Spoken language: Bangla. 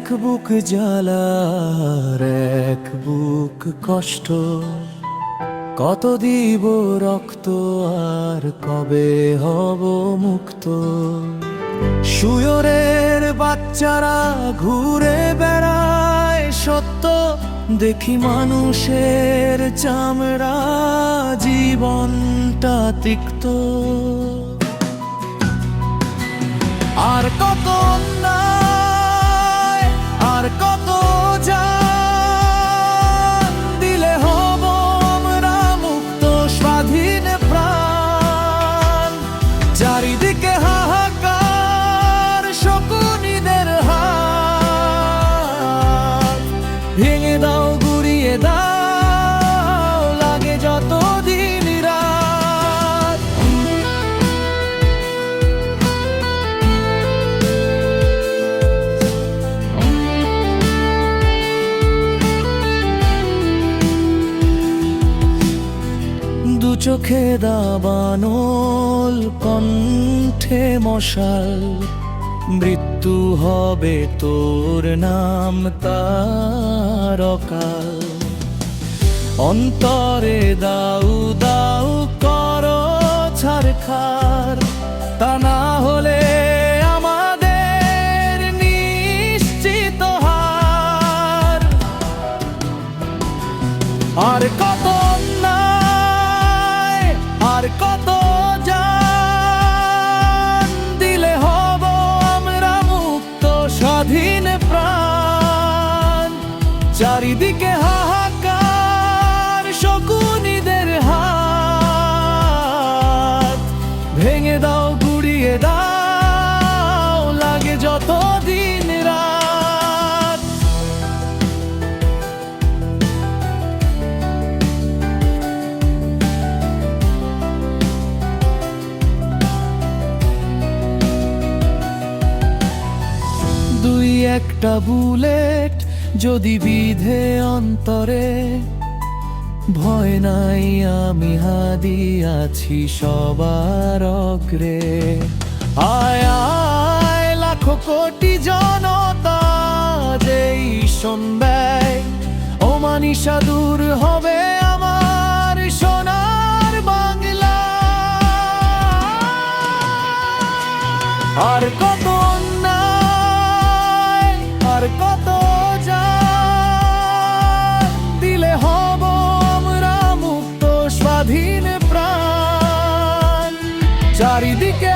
এক বুক জ্বালার এক বুক কষ্ট। কত দিব রক্ত আর কবে হব মুক্ত? সুয়রের বাচ্চারা ঘুরে বেড়ায় সত্য দেখি মানুষের চামড়া জীবনটা তিক্ত। ভেঙে দাও গুড়িয়ে দাও লাগে যত দিন রাত। দু চোখে দাবানল কণ্ঠে মশাল মৃত্যু হবে তোর নাম তারকাল অন্তরে দাউ দাউ কর ছাড় খার। তা না হলে আমাদের নিশ্চিত হার। আর কত চারিদিকে হাহাকার, শকুনিদের হাত। ভেঙে দাও, গুড়িয়ে দাও, লাগে যত দিন রাত। দুই একটা বুলেট যদি বিধে অন্তরে ভয় নাই, আমি হাদি আছি সবার অগ্রে। আয় আয়, লাখো কোটি জনতা, যেই শুনবে ও মানিসা দূর হবে স্বাধীন প্রাণ। চারিদিকে